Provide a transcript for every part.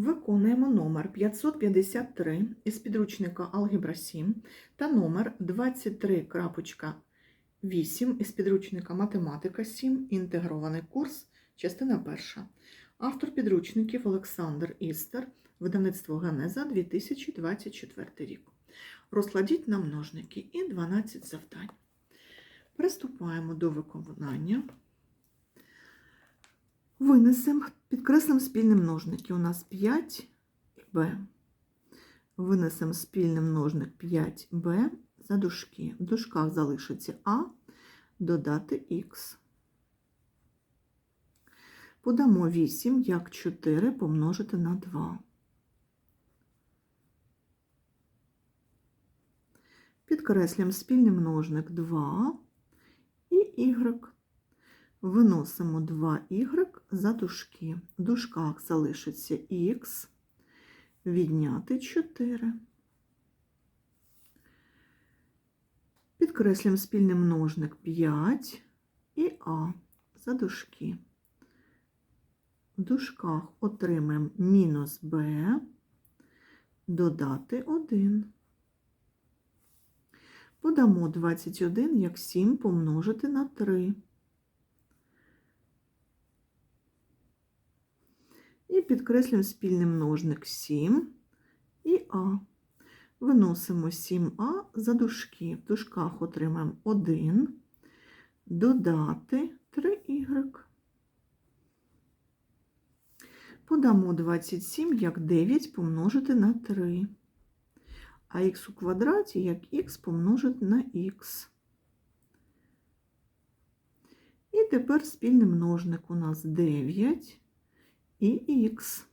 Виконуємо номер 553 із підручника Алгебра 7 та номер 23.8 із підручника Математика 7, інтегрований курс, частина перша. Автор підручників Олександр Істер, видавництво Генеза 2024 рік. Розкладіть на множники і 12 завдань. Приступаємо до виконання. Винесемо, підкреслимо спільні множники. У нас 5 і b. Винесемо спільний множник 5b за дужки. В дужках залишиться а, додати х. Подамо 8 як 4 помножити на 2. Підкреслюємо спільний множник 2 і y. Виносимо 2y за дужки. В дужках залишиться х, відняти 4. Підкреслюємо спільний множник 5 і а за дужки. В дужках отримаємо мінус b, додати 1. Подамо 21 як 7 помножити на 3. І підкреслюємо спільний множник 7 і А. Виносимо 7А за дужки. В дужках отримаємо 1, додати 3y. Подамо 27 як 9 помножити на 3. А х у квадраті як х помножити на х. І тепер спільний множник у нас 9 і х.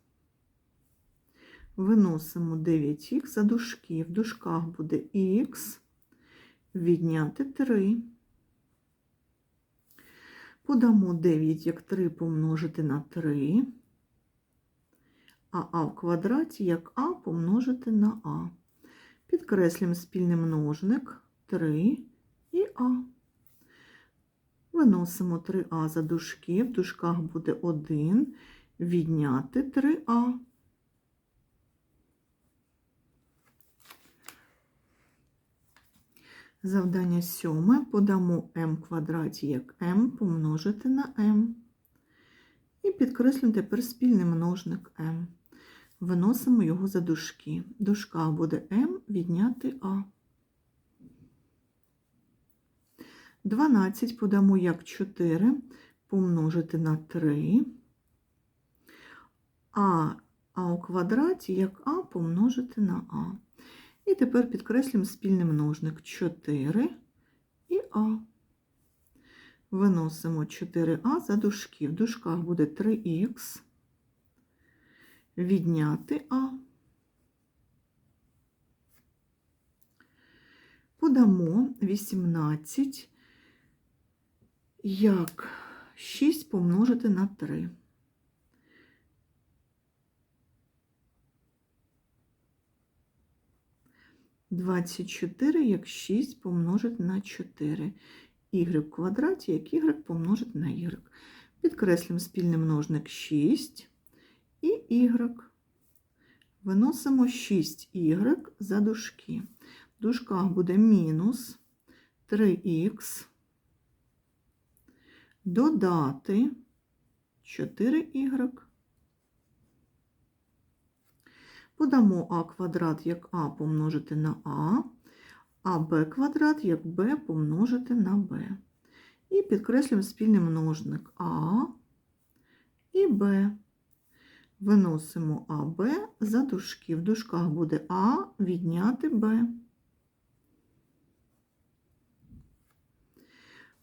Виносимо 9х за дужки. В дужках буде х, відняти 3. Подамо 9 як 3 помножити на 3, а а в квадраті як а помножити на а. Підкреслюємо спільний множник 3 і а. Виносимо 3а за дужки. В дужках буде 1 відняти 3а. Завдання сьоме подамо m квадраті як m помножити на m. І підкреслюємо тепер спільний множник m. Виносимо його за дужки. В дужках буде m відняти а. 12 подамо як 4 помножити на 3 а, а у квадраті як а помножити на а. І тепер підкреслюємо спільний множник 4 і а. Виносимо 4а за дужки. В дужках буде 3х, відняти а. Подамо 18 як 6 помножити на 3. 24 як 6 помножити на 4. Y в квадраті, як y помножити на y. Підкреслюємо спільний множник 6 і y. Виносимо 6y за дужки. В дужках буде мінус 3х, додати 4y. Подамо а квадрат як а помножити на а, а б квадрат як b помножити на b. І підкреслюємо спільний множник а і b. Виносимо АБ за дужки. В дужках буде А відняти Б.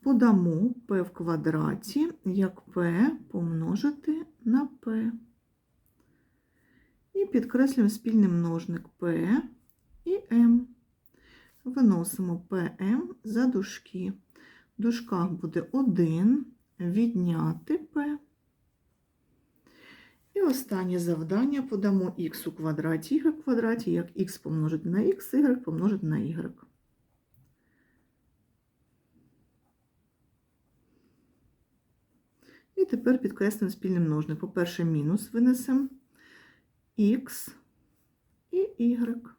Подамо П в квадраті як П помножити на П. І підкреслюємо спільний множник P і M. Виносимо PM за дужки. В дужках буде 1, відняти P. І останнє завдання подамо х у квадраті, y в квадраті, як х помножити на х, y помножити на y. І тепер підкреслимо спільний множник. По-перше, мінус винесемо. Х і y.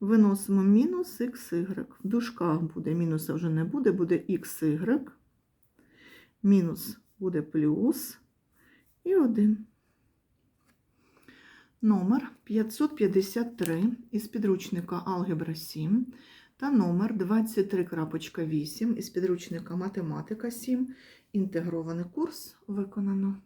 Виносимо мінус xy. В дужках буде, мінуса вже не буде, буде xy. Мінус буде плюс і 1. Номер 553 із підручника Алгебра 7 та номер 23.8 із підручника Математика 7. Інтегрований курс виконано.